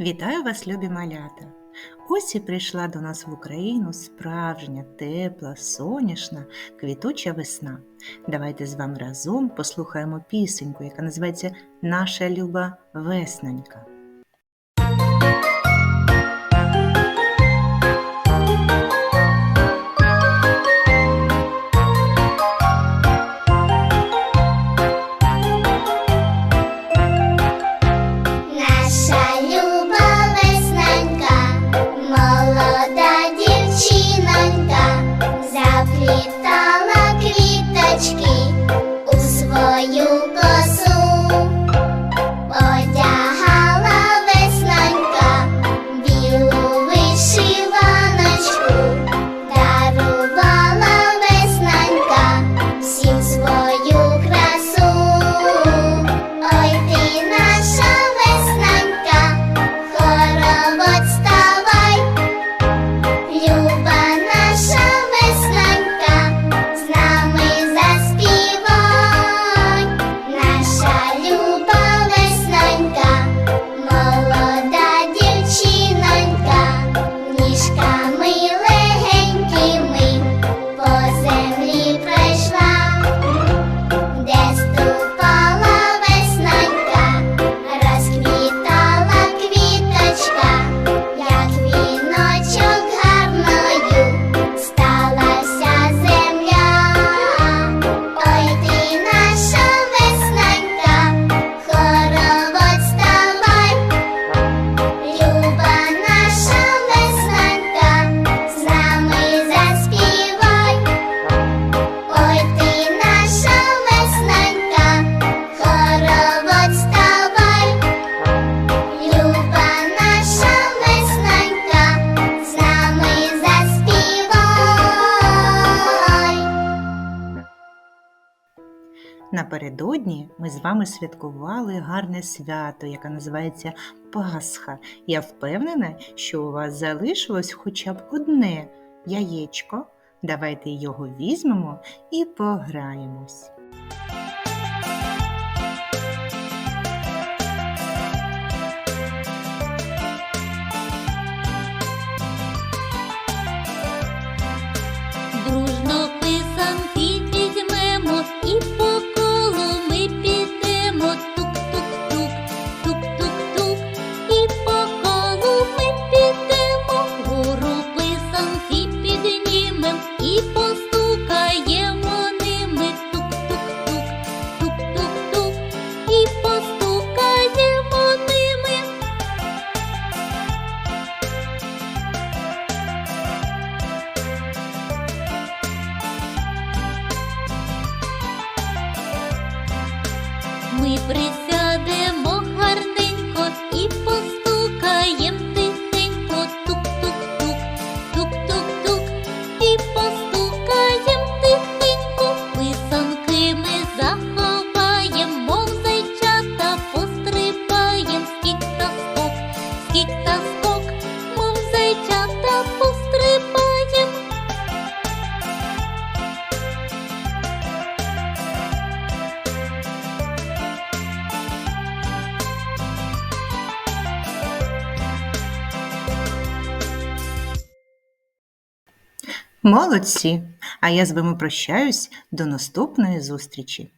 Вітаю вас, любі малята! Ось і прийшла до нас в Україну справжня, тепла, соняшна, квітуча весна. Давайте з вами разом послухаємо пісеньку, яка називається Наша люба веснонька. Напередодні ми з вами святкували гарне свято, яке називається Пасха. Я впевнена, що у вас залишилось хоча б одне яєчко. Давайте його візьмемо і пограємось. Ми присядемо Молодці! А я з вами прощаюсь до наступної зустрічі.